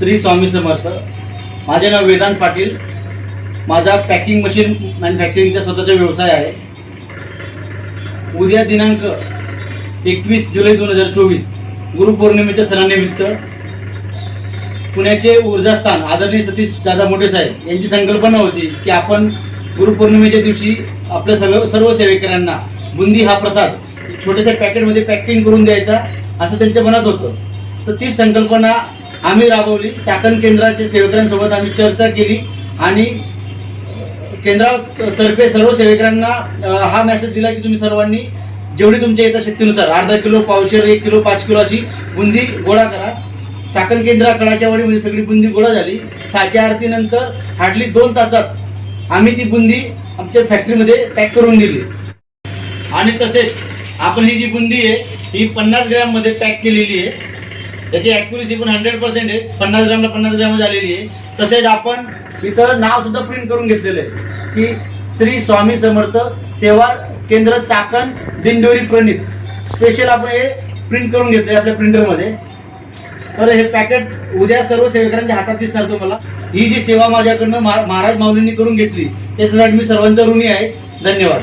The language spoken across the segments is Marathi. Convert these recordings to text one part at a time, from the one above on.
श्री स्वामी समर्थ. माझे नाव वेदांत पाटील. माझा पॅकिंग मशीन मॅन्युफॅक्चरिंगचा स्वतःचा व्यवसाय आहे. उद्या दिनांक एकवीस जुलै दोन हजार चोवीस गुरुपौर्णिमेच्या सणानिमित्त पुण्याचे ऊर्जास्थान आदरणीय सतीश दादा मोठे साहेब यांची संकल्पना होती की आपण गुरुपौर्णिमेच्या दिवशी आपल्या सगळं सर्व सेवेकऱ्यांना बुंदी हा प्रसाद छोट्याशा पॅकेटमध्ये पॅकिंग करून द्यायचा असं त्यांच्या मनात होतं. तर ती संकल्पना आम्ही राबवली. चाकण केंद्राच्या सेवकांसोबत आम्ही चर्चा केली आणि केंद्रातर्फे सर्व सेवकांना हा मेसेज दिला की तुम्ही सर्वांनी जेवढी तुमच्या यथाशक्तीनुसार अर्धा किलो पावशेर एक किलो पाच किलो अशी बुंदी गोळा करा. चाकण केंद्रा कडाच्या वाडीमध्ये सगळी बुंदी गोळा झाली. साच्या आरतीनंतर हार्डली दोन तासात आम्ही ती बुंदी आमच्या फॅक्टरीमध्ये पॅक करून दिली. आणि तसेच आपण ही जी बुंदी आहे ही पन्नास ग्रॅममध्ये पॅक केलेली आहे. त्याची ऍक्युरेसी पण हंड्रेड पर्सेंट आहे. पन्नास ग्रामला पन्नास ग्राम झालेली आहे. तसेच आपण इथं नाव सुद्धा प्रिंट करून घेतलेलं आहे. की श्री स्वामी समर्थ सेवा केंद्र चाकण दिंडोरी प्रणित स्पेशल आपण हे प्रिंट करून घेतले आपल्या प्रिंटरमध्ये तर हे पॅकेट उद्या सर्व सेवेकरांच्या हातात दिसणार तुम्हाला. ही जी सेवा माझ्याकडनं महा- महाराज माऊलींनी करून घेतली त्याच्यासाठी मी सर्वांचा ऋणी आहे. धन्यवाद.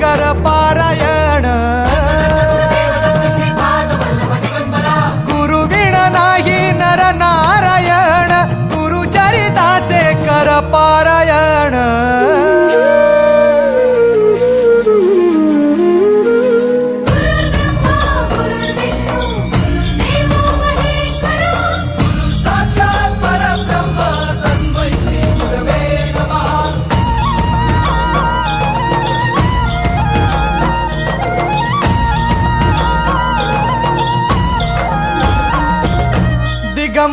चरिताचे कर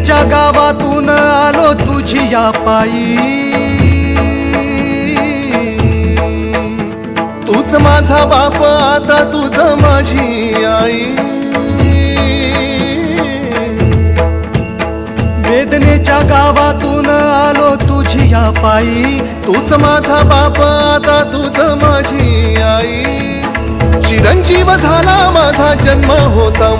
गुरुचरिताचे गावातून आलो तुझी या पायी. तूच माझा बाप आता तुझ माझी आई. वेदनेच्या गावातून आलो तुझी या पायी. तूच माझा बाप आता तुझ माझी आई. चिरंजीव झाला माझा जन्म होता.